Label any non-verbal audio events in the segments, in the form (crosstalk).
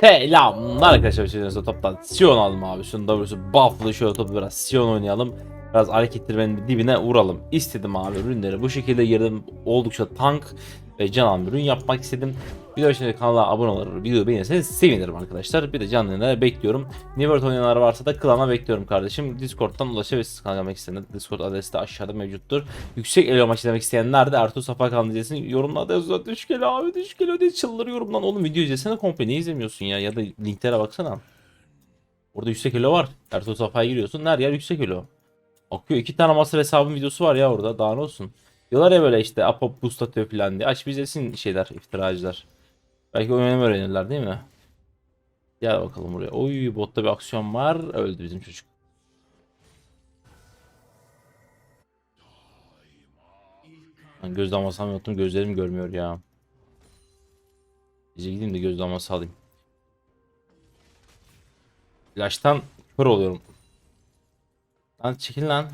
Selamlar arkadaşlar. Şimdi toptan Sion aldım abi. Şunu da burası buff'lı şöyle topu biraz Sion oynayalım. Biraz hareketlerin dibine vuralım. İstedim abi ürünleri bu şekilde girdim. Oldukça tank ve can alan bir ürün yapmak istedim. De şimdi kanala abone olur, videoyu beğenirseniz sevinirim arkadaşlar. Bir de canlı yayınlara bekliyorum. Nivert oynayanlar varsa da klana bekliyorum kardeşim. Discord'dan ulaşabilirsiniz kanala isteyenler. Discord adresi de aşağıda mevcuttur. Yüksek elo maçı demek isteyenler de Ertuğ Safa kanalı izlesin. Yorumlarda yazıyor. Düş abi düş gel diye çıldırıyorum lan. Oğlum video izlesene komple. Niye izlemiyorsun ya? Ya da linklere baksana. Orada yüksek elo var. Ertuğ Safa'ya giriyorsun. Her yer yüksek elo. Akıyor. iki tane master hesabın videosu var ya orada. Daha ne olsun. Diyorlar ya böyle işte Apop boost atıyor falan diye. Aç bir izlesin şeyler, iftiracılar. Belki oynamayı öğrenirler değil mi? Gel bakalım buraya. Oy botta bir aksiyon var. Öldü bizim çocuk. Ben göz damlasam yoktum. Gözlerim görmüyor ya. Gece gideyim de göz damlası alayım. İlaçtan kör oluyorum. Lan çekil lan.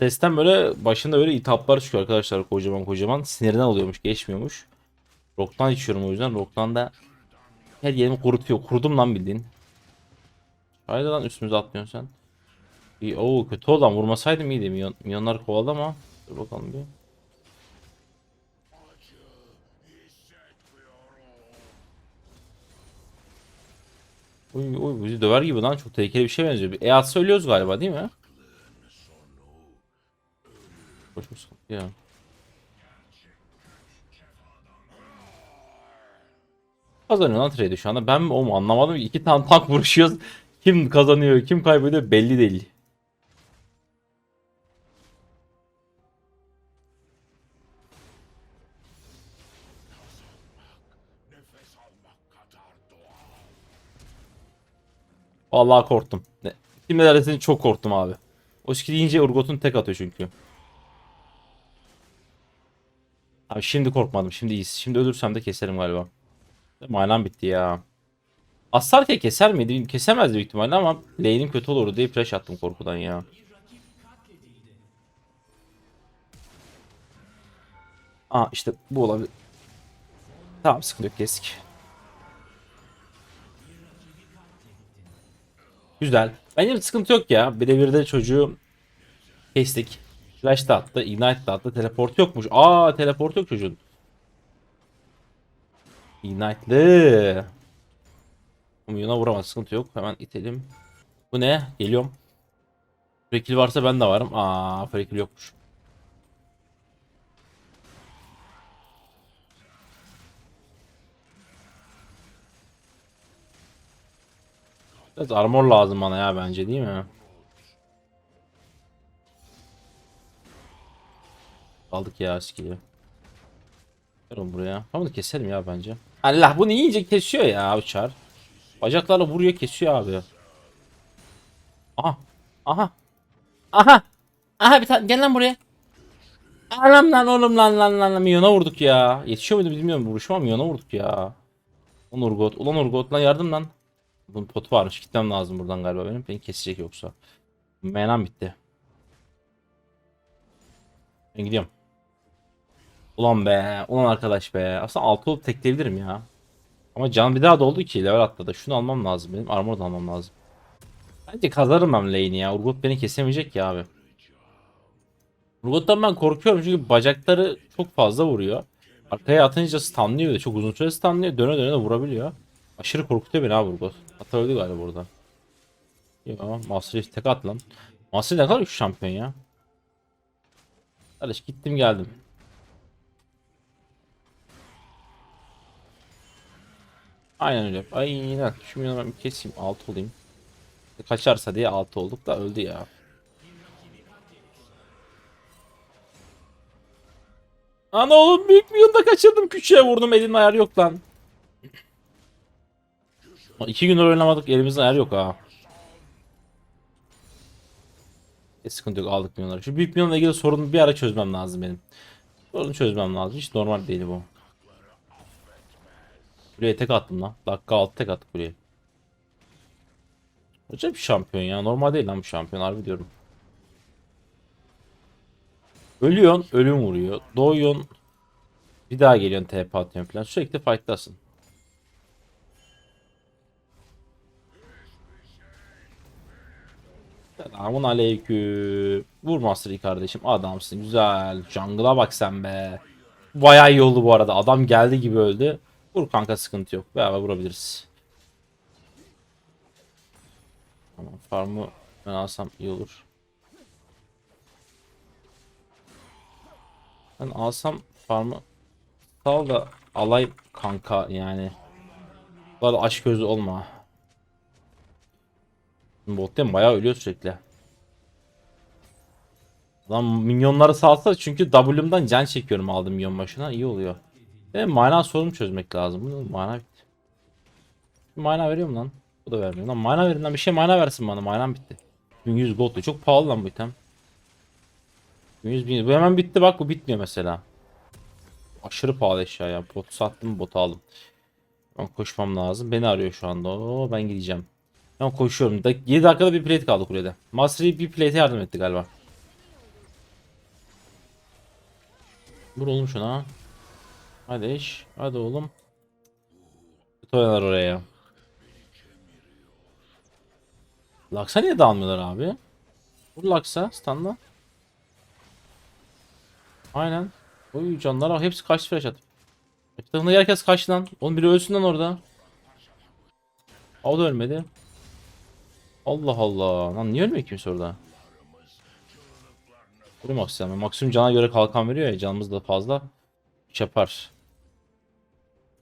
Sesten böyle başında böyle itaplar çıkıyor arkadaşlar kocaman kocaman. Sinirinden oluyormuş geçmiyormuş. Rock'tan içiyorum o yüzden. Rock'tan da her yerimi kurutuyor. Kurudum lan bildiğin. Haydi lan üstümüze atlıyorsun sen. İyi, oo kötü oldu lan. Vurmasaydım iyiydi. Milyon, milyonlar kovaladı ama. Dur bakalım bir. Uy uy bizi döver gibi lan çok tehlikeli bir şey benziyor. E atsa ölüyoruz galiba değil mi? Mu sıkıntı ya. Kazanıyor lan trade'i şu anda. Ben mi o anlamadım. İki tane tank (laughs) vuruşuyoruz. Kim kazanıyor, kim kaybediyor belli değil. Vallahi korktum. Ne? Kim ne çok korktum abi. O skill yiyince Urgot'un tek atıyor çünkü. Abi şimdi korkmadım. Şimdi iyiyiz. Şimdi ölürsem de keserim galiba. Manam bitti ya. Asarken keser miydi? Kesemezdi büyük ihtimalle ama lane'im kötü olurdu diye flash attım korkudan ya. Aa işte bu olabilir. Tamam sıkıntı yok kestik. Güzel. Bence sıkıntı yok ya. Birebir de çocuğu kestik. Flash da attı, ignite de attı. Teleport yokmuş. Aa teleport yok çocuğun. Ignite'lı. Umuyuna vuramaz. Sıkıntı yok. Hemen itelim. Bu ne? Geliyorum. Frekil varsa ben de varım. Aa Frekil yokmuş. Biraz armor lazım bana ya bence değil mi? Aldık ya skill'i. Ver onu buraya. Tamam keselim ya bence. Allah bunu yiyince kesiyor ya uçar. Bacaklarla vuruyor kesiyor abi. Aha. Aha. Aha. Aha bir tane gel lan buraya. Anam lan oğlum lan lan lan lan milyona vurduk ya. Yetişiyor muydu bilmiyorum vuruşum ama milyona vurduk ya. Ulan Urgot. Ulan Urgot lan yardım lan. Bunun potu varmış. Gitmem lazım buradan galiba benim. Beni kesecek yoksa. Menam bitti. Ben gidiyorum. Ulan be. Ulan arkadaş be. Aslında altı olup tekleyebilirim ya. Ama can bir daha doldu ki level atladı. Şunu almam lazım benim. Armor da almam lazım. Bence kazarım ben lane'i ya. Urgot beni kesemeyecek ya abi. Urgot'tan ben korkuyorum çünkü bacakları çok fazla vuruyor. Arkaya atınca stunlıyor ve çok uzun süre stunlıyor. Döne döne de vurabiliyor. Aşırı korkutuyor beni abi Urgot. Hatta öldü galiba burada. Ya Master Chief tek at lan. Master ne kadar güçlü şampiyon ya. Kardeş gittim geldim. Aynen öyle. Aynen. Şu milyonu bir keseyim. 6 olayım. Kaçarsa diye 6 olduk da öldü ya. Ana oğlum büyük milyonu da kaçırdım. Küçüğe vurdum. Elimin ayarı yok lan. İki gündür oynamadık. Elimizde ayar yok ha. E, sıkıntı yok aldık milyonları. Şu büyük milyonla ilgili sorunu bir ara çözmem lazım benim. Sorunu çözmem lazım. Hiç normal değil bu. Kuleye tek attım lan. Dakika 6 tek attık kuleye. Acayip bir şampiyon ya. Normal değil lan bu şampiyon harbi diyorum. Ölüyorsun, ölüm vuruyor. Doğuyorsun. Bir daha geliyorsun TP atıyorsun falan. Sürekli fight'tasın. Selamun aleyküm. Vur Master kardeşim. Adamsın. Güzel. Jungle'a bak sen be. Bayağı iyi oldu bu arada. Adam geldi gibi öldü. Vur kanka sıkıntı yok. Beraber vurabiliriz. Tamam farmı ben alsam iyi olur. Ben alsam farmı sal da alay kanka yani. Bu arada aşk gözü olma. Botten bayağı ölüyor sürekli. Lan minyonları salsa çünkü W'mdan can çekiyorum aldım minyon başına iyi oluyor. Ve mana sorunu çözmek lazım. Bunun mana bitti. Mana veriyor lan? Bu da vermiyor. Lan mana verin lan bir şey mana versin bana. Manam bitti. 1100 gold diyor. Çok pahalı lan bu item. 1100 bin. Bu hemen bitti bak bu bitmiyor mesela. Aşırı pahalı eşya ya. Botu sattım botu aldım. Ben koşmam lazım. Beni arıyor şu anda. Oo, ben gideceğim. Ben koşuyorum. Da 7 dakikada bir plate kaldı kulede. Mastery bir plate'e yardım etti galiba. Vur oğlum şuna. Hadi iş. Hadi oğlum. Tutuyorlar oraya. Laksa niye dalmıyorlar abi? Vur Laksa stunla. Aynen. Oy canlar bak hepsi kaçtı flash at. Etrafında herkes kaçtı lan. Oğlum biri ölsün lan orada. O da ölmedi. Allah Allah. Lan niye ölmüyor kimse orada? Vurayım maksimum. Maksimum cana göre kalkan veriyor ya. Canımız da fazla. Yapar.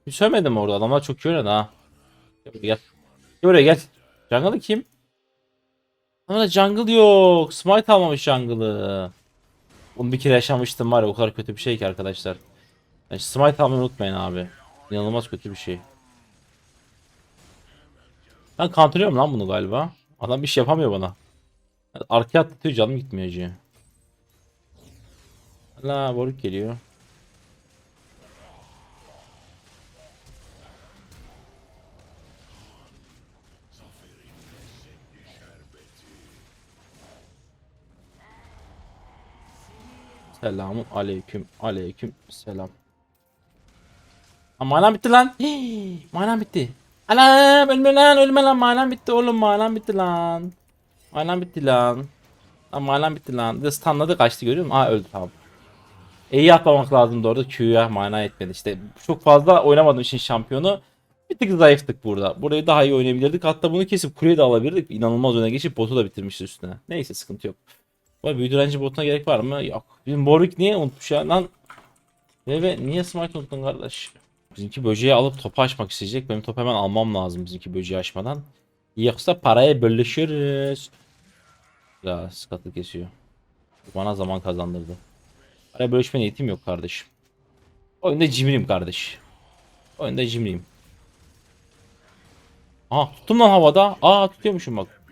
Hiç sövmedim orada. Adamlar çok iyi oynadı ha. Gel gel. Buraya gel. Jungle'ı kim? Ama jungle yok. Smite almamış jungle'ı. Onu bir kere yaşamıştım var ya o kadar kötü bir şey ki arkadaşlar. Yani smite almayı unutmayın abi. İnanılmaz kötü bir şey. Ben kantırıyorum lan bunu galiba. Adam bir şey yapamıyor bana. Arkaya atlatıyor canım gitmiyor acı. La Boruk geliyor. Selamun aleyküm aleyküm selam. Ha, manam bitti lan. Hii, manam bitti. Anam ölme lan ölme lan manam bitti oğlum manam bitti lan. Manam bitti lan. Lan manam bitti lan. De stunladı kaçtı görüyor musun? Aa öldü tamam. İyi atlamak lazımdı orada Q'ya mana etmedi. İşte çok fazla oynamadığım için şampiyonu bir tık zayıftık burada. Burayı daha iyi oynayabilirdik. Hatta bunu kesip kuleyi de alabilirdik. İnanılmaz öne geçip botu da bitirmişti üstüne. Neyse sıkıntı yok. Arada büyü direnci botuna gerek var mı? Yok. Bizim Warwick niye unutmuş ya? Lan ve, ve niye smite unuttun kardeş? Bizimki böceği alıp topu açmak isteyecek. Benim topu hemen almam lazım bizimki böceği açmadan. Yoksa paraya bölüşürüz. Ya sıkıntı kesiyor. Bana zaman kazandırdı. Paraya bölüşme niyetim yok kardeşim. Oyunda cimriyim kardeş. Oyunda cimriyim. Aha tuttum lan havada. Aa tutuyormuşum bak.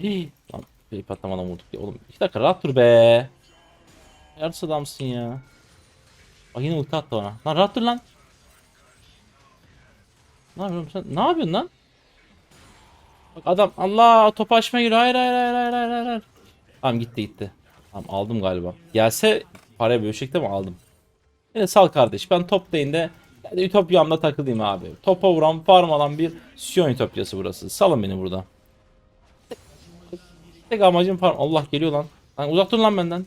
Hii. Lan bir patlamadan vurduk ya. Oğlum iki dakika rahat dur be. Yarısı adamsın ya. Bak yine ulti attı ona. Lan rahat dur lan. Ne yapıyorsun sen? Ne yapıyorsun lan? Bak adam Allah topu açmaya giriyor. Hayır hayır hayır hayır hayır hayır. Tamam gitti gitti. Tamam aldım galiba. Gelse paraya bölüşecekti ama aldım. Yine sal kardeş. Ben top lane'de yani Ütopya'mda takılayım abi. Topa vuran farm alan bir Sion Ütopyası burası. Salın beni burada. Tek amacım farm. Allah geliyor lan. Lan uzak dur lan benden.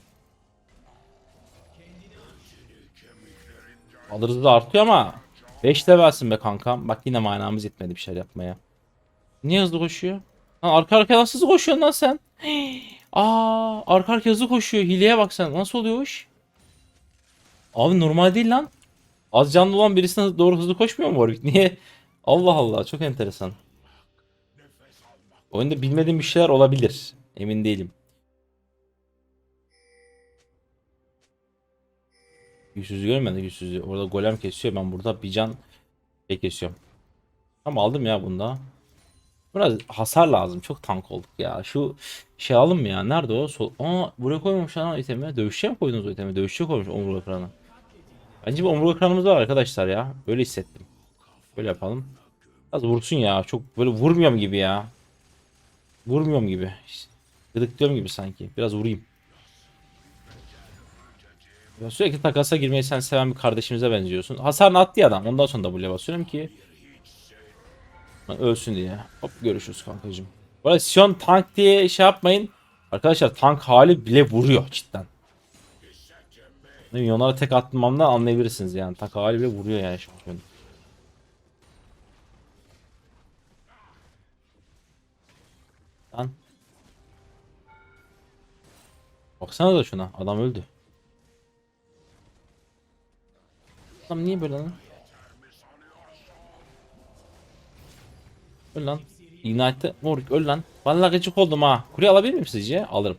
Alırız da artıyor ama 5 levelsin be kankam. Bak yine manamız yetmedi bir şeyler yapmaya. Niye hızlı koşuyor? Lan arka arkaya nasıl hızlı koşuyorsun lan sen? (gasps) Aa, arka arkaya hızlı koşuyor. Hileye bak sen. Nasıl oluyor iş? Abi normal değil lan. Az canlı olan birisine doğru hızlı koşmuyor mu Warwick? Niye? Allah Allah çok enteresan. Oyunda bilmediğim bir şeyler olabilir. Emin değilim. Güçsüzü görmedi güçsüzü. Orada golem kesiyor. Ben burada bir can şey kesiyorum. Tamam aldım ya bunda. Biraz hasar lazım. Çok tank olduk ya. Şu şey alalım mı ya? Nerede o? Sol... Aa buraya koymamış lan itemi. Dövüşçe mi koydunuz o itemi? Dövüşçe koymuş omurga kıranı. Bence bir omurga kıranımız var arkadaşlar ya. Böyle hissettim. Böyle yapalım. Biraz vursun ya. Çok böyle vurmuyorum gibi ya. Vurmuyorum gibi. Gıdıklıyorum gibi sanki. Biraz vurayım. Sürekli takasa girmeyi sen seven bir kardeşimize benziyorsun. Hasarını attı ya adam. Ondan sonra W'ye basıyorum ki ölsün diye. Hop görüşürüz kankacığım. Bu arada Sion tank diye şey yapmayın. Arkadaşlar tank hali bile vuruyor cidden. Milyonlara tek atmamdan anlayabilirsiniz yani. Tank hali bile vuruyor yani şampiyon. Lan. Baksana da şuna. Adam öldü. Adam niye böyle lan? Öl lan. Ignite'de Morik öl lan. Vallahi gıcık oldum ha. Kuleyi alabilir miyim sizce? Alırım.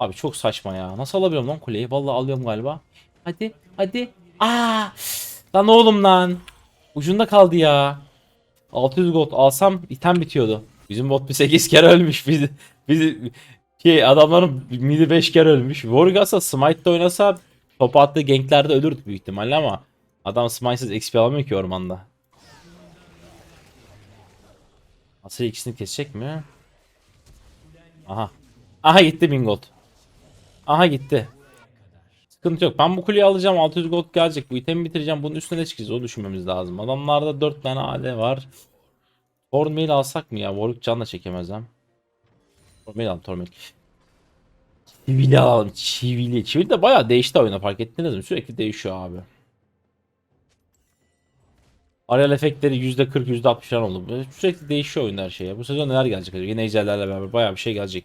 Abi çok saçma ya. Nasıl alabiliyorum lan kuleyi? Vallahi alıyorum galiba. Hadi hadi. Aa! Lan oğlum lan. Ucunda kaldı ya. 600 gold alsam item bitiyordu. Bizim bot bir 8 kere ölmüş. Biz, biz şey, adamların midi 5 kere ölmüş. Wargas'a Smite'de oynasa top attığı ganklerde ölürdü büyük ihtimalle ama adam Smite'siz XP alamıyor ki ormanda. Asıl ikisini kesecek mi? Aha. Aha gitti 1000 gold. Aha gitti. Sıkıntı yok. Ben bu kuleyi alacağım. 600 gold gelecek. Bu itemi bitireceğim. Bunun üstüne ne çıkacağız? O düşünmemiz lazım. Adamlarda 4 tane AD var. Tormail alsak mı ya? Warwick can da çekemez ha. Tormail alalım Tormail. Çivili alalım. Çivili. Çivili de bayağı değişti oyuna fark ettiniz mi? Sürekli değişiyor abi. Areal efektleri %40 %60 falan oldu. Sürekli değişiyor oyunda her şey ya. Bu sezon neler gelecek? acaba? Yine ejderlerle beraber bayağı bir şey gelecek.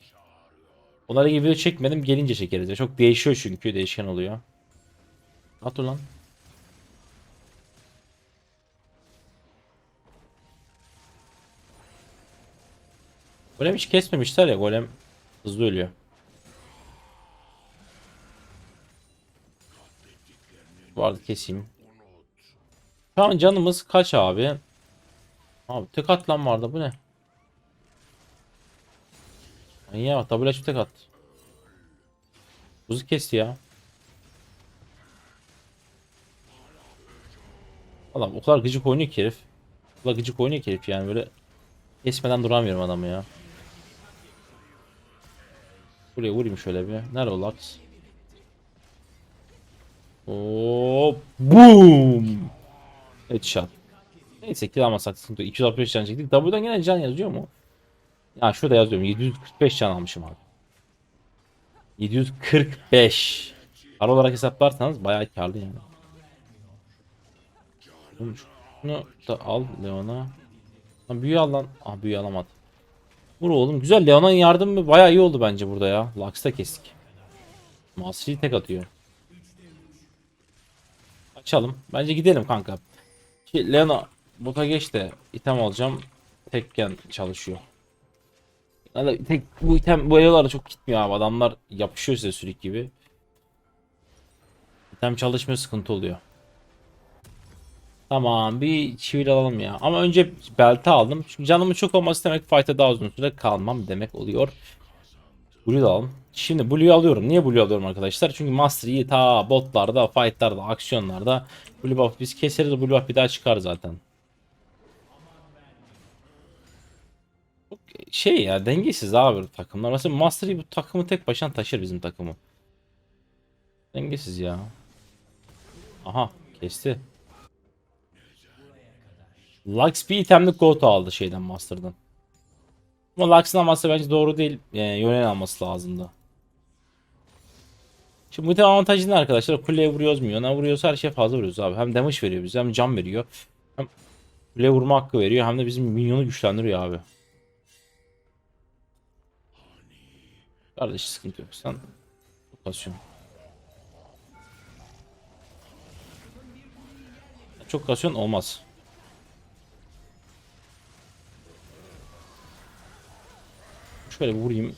Onlara gibi video çekmedim. Gelince çekeriz. Çok değişiyor çünkü. Değişken oluyor. At ulan. Golem hiç kesmemişler ya. Golem hızlı ölüyor. Vardı keseyim. Şu an canımız kaç abi? Abi tek at lan vardı bu ne? Manyağa bak double tek at. Buzu kesti ya. Adam o kadar gıcık oynuyor ki herif. O kadar gıcık oynuyor ki herif yani böyle kesmeden duramıyorum adamı ya. Buraya vurayım şöyle bir. Nerede o Lux? Hop. Boom. Headshot. Neyse kill almasak sıkıntı yok. 265 can çektik. W'dan gene can yazıyor mu? Ya şurada yazıyorum. 745 can almışım abi. 745. Para olarak hesaplarsanız bayağı karlı yani. Şunu da al Leon'a. Büyü al lan. Ah büyü alamadı. Vur oğlum. Güzel Leon'un yardımı bayağı iyi oldu bence burada ya. Lux'ta kestik. Mastery tek atıyor. Açalım. Bence gidelim kanka. Leona bota geç de item alacağım. Tekken çalışıyor. Yani tek bu item bu elolara çok gitmiyor abi. Adamlar yapışıyor size sürük gibi. İtem çalışmıyor sıkıntı oluyor. Tamam bir çivil alalım ya. Ama önce belti aldım. Çünkü canımın çok olması demek fight'a daha uzun süre kalmam demek oluyor. Blue da alalım. Şimdi Blue'yu alıyorum. Niye Blue alıyorum arkadaşlar? Çünkü Master ta botlarda, fight'larda, aksiyonlarda Blue buff biz keseriz Blue buff bir daha çıkar zaten. Şey ya dengesiz abi takımlar. Mesela Master bu takımı tek başına taşır bizim takımı. Dengesiz ya. Aha kesti. Lux bir itemlik goat aldı şeyden Master'dan. Ama Lux'ın alması bence doğru değil. Yani Yonen alması lazımdı. Şimdi bu avantajı ne arkadaşlar? Kuleye vuruyoruz mu? Yona vuruyoruz her şeye fazla vuruyoruz abi. Hem damage veriyor bize hem can veriyor. Hem kuleye vurma hakkı veriyor hem de bizim minyonu güçlendiriyor abi. Kardeş sıkıntı yok sen. Çok kasıyorsun. Çok kasıyorsun olmaz. Şöyle bir vurayım.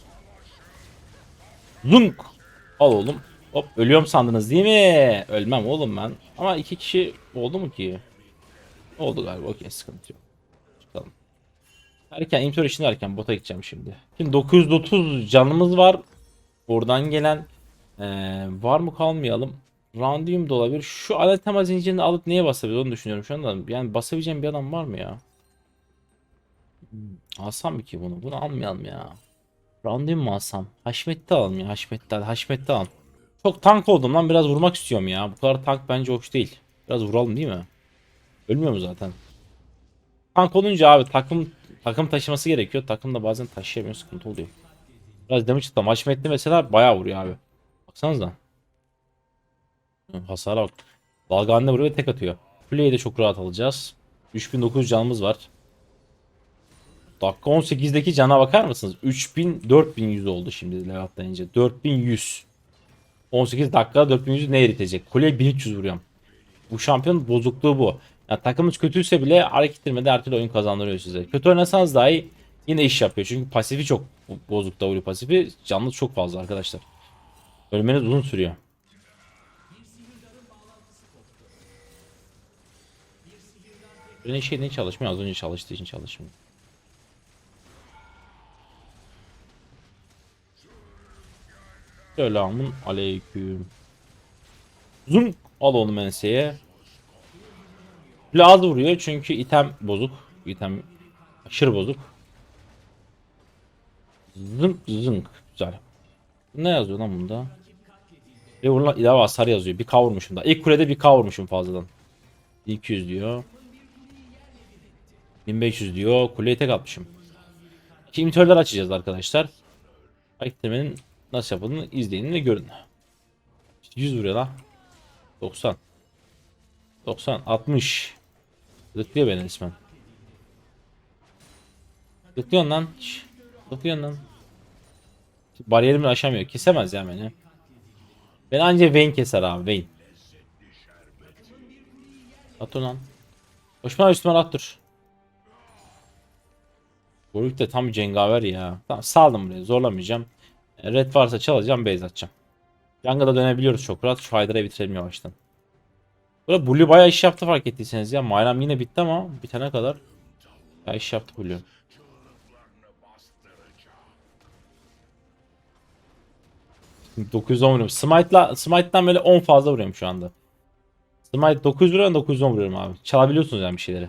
Zunk. Al oğlum. Hop ölüyorum sandınız değil mi? Ölmem oğlum ben. Ama iki kişi oldu mu ki? Oldu galiba. Okey sıkıntı yok. Çıkalım. Erken inventory için erken bota gideceğim şimdi. Şimdi 930 canımız var. Buradan gelen ee, var mı kalmayalım. Randium da olabilir. Şu alet tema zincirini alıp neye basabiliriz onu düşünüyorum şu anda. Yani basabileceğim bir adam var mı ya? Alsam mı ki bunu? Bunu almayalım ya. Randium mu alsam? Haşmetli alalım ya. Haşmetli, Haşmetli alalım. Çok tank oldum lan biraz vurmak istiyorum ya. Bu kadar tank bence hoş değil. Biraz vuralım değil mi? Ölmüyor mu zaten? Tank olunca abi takım takım taşıması gerekiyor. Takım da bazen taşıyamıyor sıkıntı oluyor. Biraz damage. Maç metni mesela bayağı vuruyor abi. Baksanıza. Hasara bak. Dalganne vuruyor ve tek atıyor. Kuleyi de çok rahat alacağız. 3900 canımız var. Dakika 18'deki cana bakar mısınız? 3000 4100 oldu şimdi level atlayınca. 4100. 18 dakika 4100 ne eritecek? Kuleye 1300 vuruyorum. Bu şampiyon bozukluğu bu. Yani takımınız kötüyse bile hareket ettirmede her oyun kazandırıyor size. Kötü oynasanız dahi yine iş yapıyor. Çünkü pasifi çok bozuk W pasifi. Canlı çok fazla arkadaşlar. Ölmeniz uzun sürüyor. Benim şey ne çalışmıyor? Az önce çalıştığı için çalışmıyor. Selamun aleyküm. Zoom al onu menseye. Laz vuruyor çünkü item bozuk. İtem aşırı bozuk. Zınk zınk. Güzel. Ne yazıyor lan bunda? Ve vurulan ilave hasar yazıyor. Bir kavurmuşum da. İlk kulede bir kavurmuşum fazladan. 200 diyor. 1500 diyor. Kuleye tek atmışım. İki açacağız arkadaşlar. Eklemenin nasıl yapıldığını izleyin ve görün. 100 vuruyor lan. 90. 90. 60. Lıklıyor beni resmen. Lıklıyorsun lan. Şş, Lıklıyorsun lan. Bariyerimi aşamıyor. Kesemez ya beni. Ben anca Vayne keser abi Vayne. At lan. Koşma üstüme at dur. Warwick de tam cengaver ya. Tamam saldım buraya zorlamayacağım. Red varsa çalacağım base atacağım. Yangada dönebiliyoruz çok rahat. Şu Hydra'yı bitirelim yavaştan. Burada Blue bayağı iş yaptı fark ettiyseniz ya. Mayram yine bitti ama bitene kadar ya iş yaptı Blue. Şimdi 910 vuruyorum. Smite'la Smite'dan böyle 10 fazla vuruyorum şu anda. Smite 9 vuruyorum 910 vuruyorum abi. Çalabiliyorsunuz yani bir şeyleri.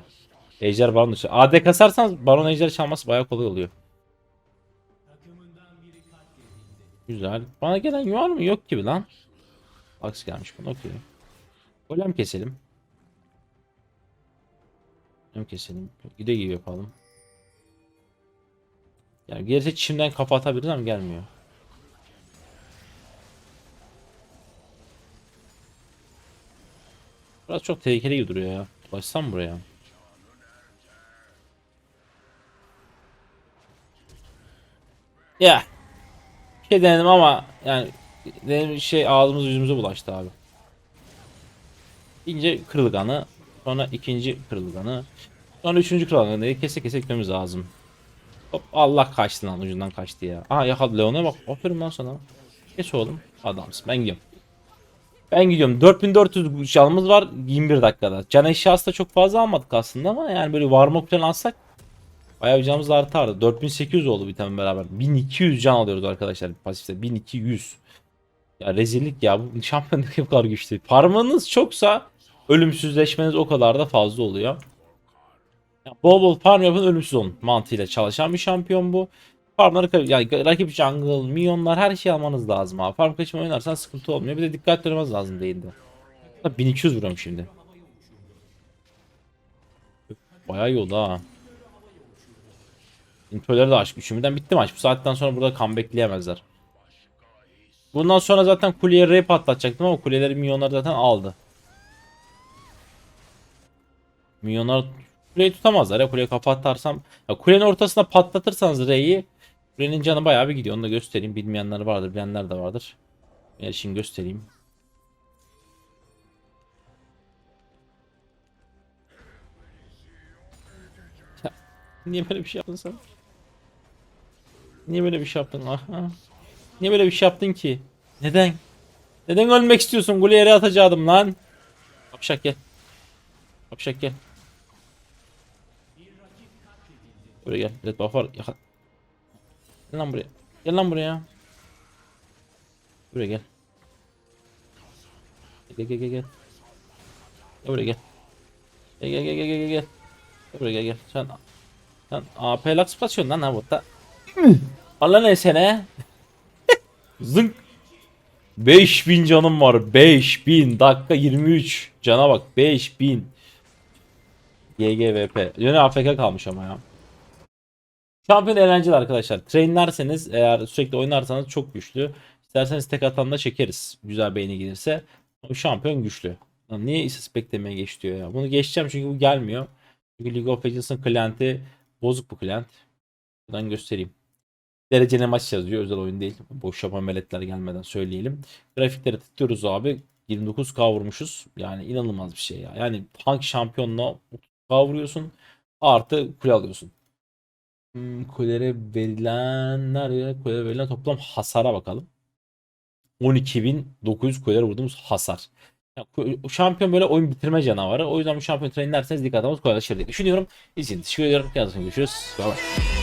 Ejder Baron dışı. AD kasarsanız Baron Ejder çalması bayağı kolay oluyor. Güzel. Bana gelen var mı? Yok gibi lan. Aks gelmiş bana. Okey. Golem keselim. Golem keselim. Gide gibi yapalım. Yani gerisi çimden kafa atabiliriz ama gelmiyor. Burası çok tehlikeli gibi duruyor ya. Başsam buraya. Ya. Şey denedim ama yani benim şey ağzımız yüzümüze bulaştı abi. İkinci kırılganı, sonra ikinci kırılganı, sonra üçüncü kırılganı diye kese kese gitmemiz lazım. Hop Allah kaçtı lan ucundan kaçtı ya. Aa yakaladı Leon'a bak. Aferin lan sana. Geç oğlum. Adamsın. Ben gidiyorum. Ben gidiyorum. 4400 canımız var 21 dakikada. Can eşyası da çok fazla almadık aslında ama yani böyle varmak falan alsak bayağı canımız artardı. 4800 oldu bir tane beraber. 1200 can alıyoruz arkadaşlar pasifte. 1200. Ya rezillik ya bu (laughs) şampiyon ne kadar güçlü. Parmağınız çoksa ölümsüzleşmeniz o kadar da fazla oluyor. Ya bol bol farm yapın ölümsüz olun mantığıyla çalışan bir şampiyon bu. Farmları yani rakip jungle, minyonlar her şeyi almanız lazım abi. Farm kaçma oynarsan sıkıntı olmuyor. Bir de dikkat etmeniz lazım değildi. 1200 vuruyorum şimdi. Bayağı iyi oldu ha. Introları da açmış. Şimdiden bitti maç. Bu saatten sonra burada comebackleyemezler. Bundan sonra zaten kuleye rap patlatacaktım ama kuleleri minyonlar zaten aldı. Minyonlar kuleyi tutamazlar ya. Kuleye kafa atarsam. Ya kulenin ortasına patlatırsanız R'yi kulenin canı bayağı bir gidiyor. Onu da göstereyim. Bilmeyenler vardır. Bilenler de vardır. Ben şimdi göstereyim. Niye böyle bir şey yaptın sen? Niye böyle bir şey yaptın? Aha. Niye böyle bir şey yaptın ki? Neden? Neden ölmek istiyorsun? Golü yere atacaktım lan. Kapşak gel. Kapşak gel. Buraya gel. Red buff var. Yaka- Gel lan buraya. Gel lan buraya. Buraya gel. Gel gel gel gel. Gel buraya gel. Gel gel gel gel gel gel. Gel buraya gel. Sen sen AP Lux basıyorsun lan ha botta. (laughs) Allah ne sene? (laughs) Zınk. 5000 canım var. 5000 dakika 23. Cana bak 5000. GGVP. Yine AFK kalmış ama ya. Şampiyon eğlenceli arkadaşlar. Trainlerseniz eğer sürekli oynarsanız çok güçlü. İsterseniz tek atan çekeriz. Güzel beğeni gelirse. Şampiyon güçlü. Lan niye istatistik beklemeye geç diyor ya. Bunu geçeceğim çünkü bu gelmiyor. Çünkü League of Legends'ın klienti bozuk bu klient. Buradan göstereyim. Dereceli maç yazıyor. Özel oyun değil. Boş yapan veletler gelmeden söyleyelim. Grafikleri tıklıyoruz abi. 29k vurmuşuz. Yani inanılmaz bir şey ya. Yani tank şampiyonla 30k vuruyorsun. Artı kule alıyorsun. Hmm, kulelere verilen nerede? Kulelere verilen toplam hasara bakalım. 12.900 kulelere vurduğumuz hasar. Ya, ku- şampiyon böyle oyun bitirme canavarı. O yüzden bu şampiyon treni derseniz dikkat etmemiz kolaylaşır diye düşünüyorum. İzlediğiniz teşekkür ediyorum. Kendinize görüşürüz. Bye bye.